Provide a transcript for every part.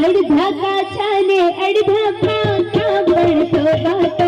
अर्धा का छाने अर्धा पाखा पड़तो बाटा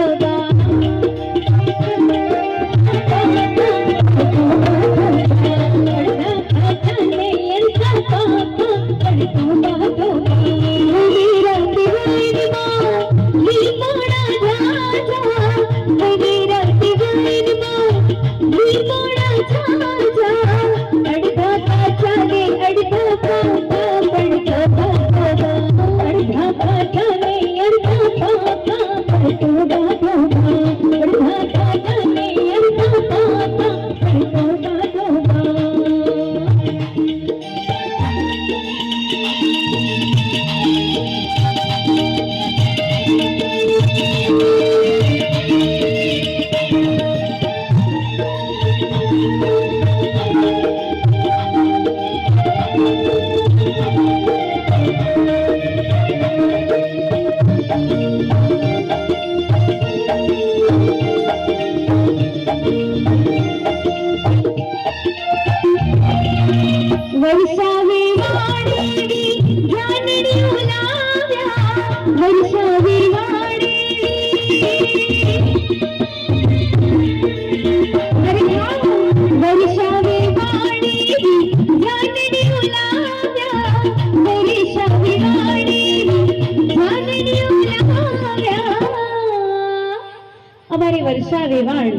અમારે વર્ષા રેવાણ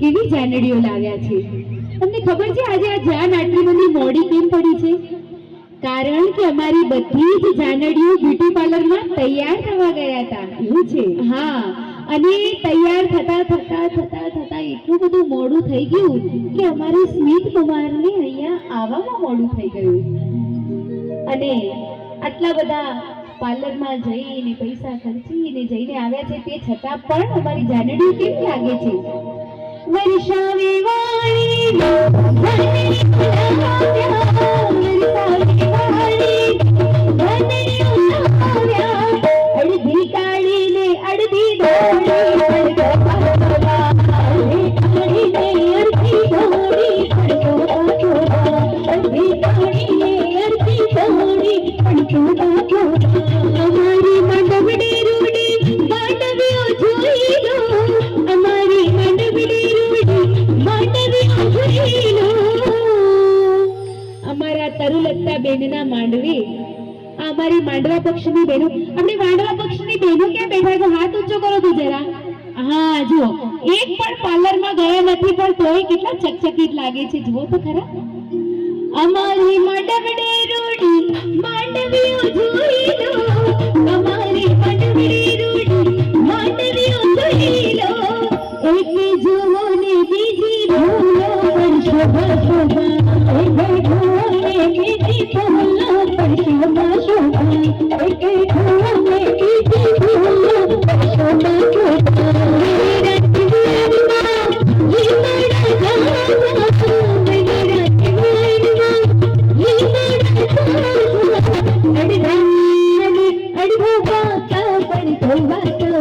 કેવી જાનડીઓ લાવ્યા છે? તમને ખબર છે આજે આ જાન આટલી બધી મોડી કેમ પડી છે? કારણ કે અમારી બધી જ જાનડીઓ બ્યુટી પાર્લરમાં તૈયાર થવા ગયા હતા. એવું છે? હા. અને તૈયાર થતા થતા થતા થતા એટલું બધું મોડું થઈ ગયું કે અમારે સ્મિત કુમારને અહીંયા આવવામાં મોડું થઈ ગયું. અને આટલા બધા પાર્લરમાં જઈને પૈસા ખર્ચીને જઈને આવ્યા છે તે છતાં પણ અમારી જાનડીઓ કેમ લાગે છે? વર્ષાવે વાણી બેનના માંડવી. આ અમારી માંડવા પક્ષની બહેનો આપણે માંડવા પક્ષની બહેનો ક્યાં બેઠા છે? હાથ ઊંચો કરો તો જરા. હા, જુઓ. એક પણ પાર્લરમાં ગયા નથી, પણ તોય કેટલા ચકચકિત લાગે છે. જુઓ તો ખરા. અમારી માંડવડે રૂડી માંડવીઓ જોઈ લો. અમારી માંડવડે રૂડી માંડવીઓ જોઈ લો. એક જુઓ ને બીજી ભૂલો પણ શોભા શોભા. એક જુઓ ને બીજી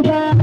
ಸರ್ವಾ